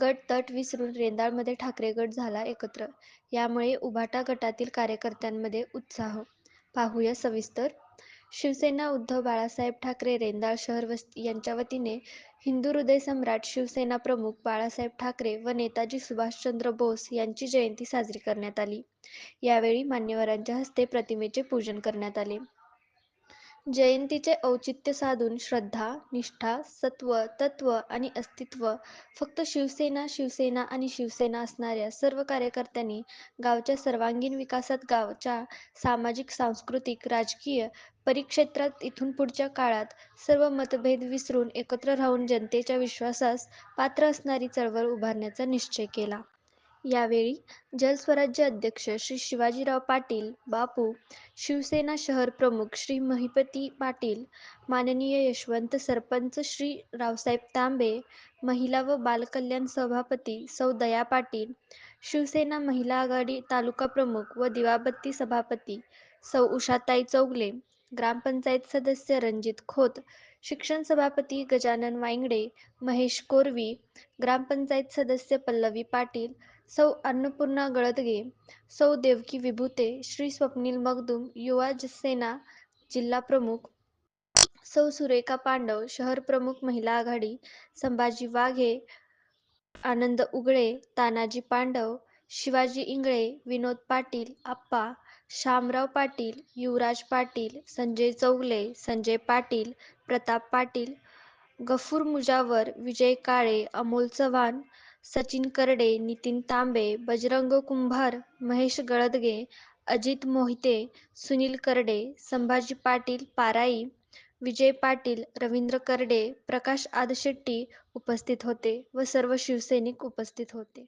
गट तट विसरून रेंदाळमध्ये ठाकरे गट झाला एकत्र. यामुळे उभाटा गटातील कार्यकर्त्यांमध्ये उत्साह! पाहूया सविस्तर. शिवसेना उद्धव बाळासाहेब ठाकरे रेंदाळ शहर यांच्या वतीने शिवसेना प्रमुख बाळासाहेब ठाकरे व नेताजी सुभाषचंद्र बोस यांची जयंती साजरी करण्यात आली. यावेळी मान्यवरांच्या हस्ते प्रतिमेचे पूजन करण्यात आले. जयंतीचे औचित्य साधून श्रद्धा, निष्ठा, सत्व, तत्व आणि अस्तित्व फक्त शिवसेना, शिवसेना आणि शिवसेना असणाऱ्या सर्व कार्यकर्त्यांनी गावच्या सर्वांगीण विकासात गावच्या सामाजिक, सांस्कृतिक, राजकीय परिक्षेत्रात इथून पुढच्या काळात सर्व मतभेद विसरून एकत्र राहून जनतेच्या विश्वासास पात्र असणारी चळवळ उभारण्याचा निश्चय केला. यावेळी जलस्वराज्य अध्यक्ष श्री शिवाजीराव पाटील, बापू, शिवसेना शहर प्रमुख श्री महिपती पाटील, माननीय यशवंत सरपंच श्री रावसाहेब तांबे, महिला व बालकल्याण सभापती सौ. दया पाटील, शिवसेना महिला आघाडी तालुका प्रमुख व दिवाबत्ती सभापती सौ. उषाताई चौगले, ग्रामपंचायत सदस्य रणजित खोत, शिक्षण सभापती गजानन वांगडे महेश कोरवी, ग्रामपंचायत सदस्य पल्लवी पाटील, सौ. अन्नपूर्णा गळदगे, सौ. देवकी विभुते, श्री. स्वप्नील मगदुम, युवा सेना जिल्हा प्रमुख सौ. सुरेखा पांडव, शहर प्रमुख महिला आघाडी संभाजी वाघे, आनंद उगळे, तानाजी पांडव, शिवाजी इंगळे, विनोद पाटील, आप्पा, शामराव पाटील, युवराज पाटील, संजय चौगले, संजय पाटील, प्रताप पाटील, गफूर मुजावर, विजय काळे, अमोल चव्हाण, सचिन करडे, नितीन तांबे, बजरंग कुंभार, महेश गळदगे, अजित मोहिते, सुनील करडे, संभाजी पाटील पाराई, विजय पाटील, रवींद्र करडे, प्रकाश आदशेट्टी उपस्थित होते व सर्व शिवसैनिक उपस्थित होते.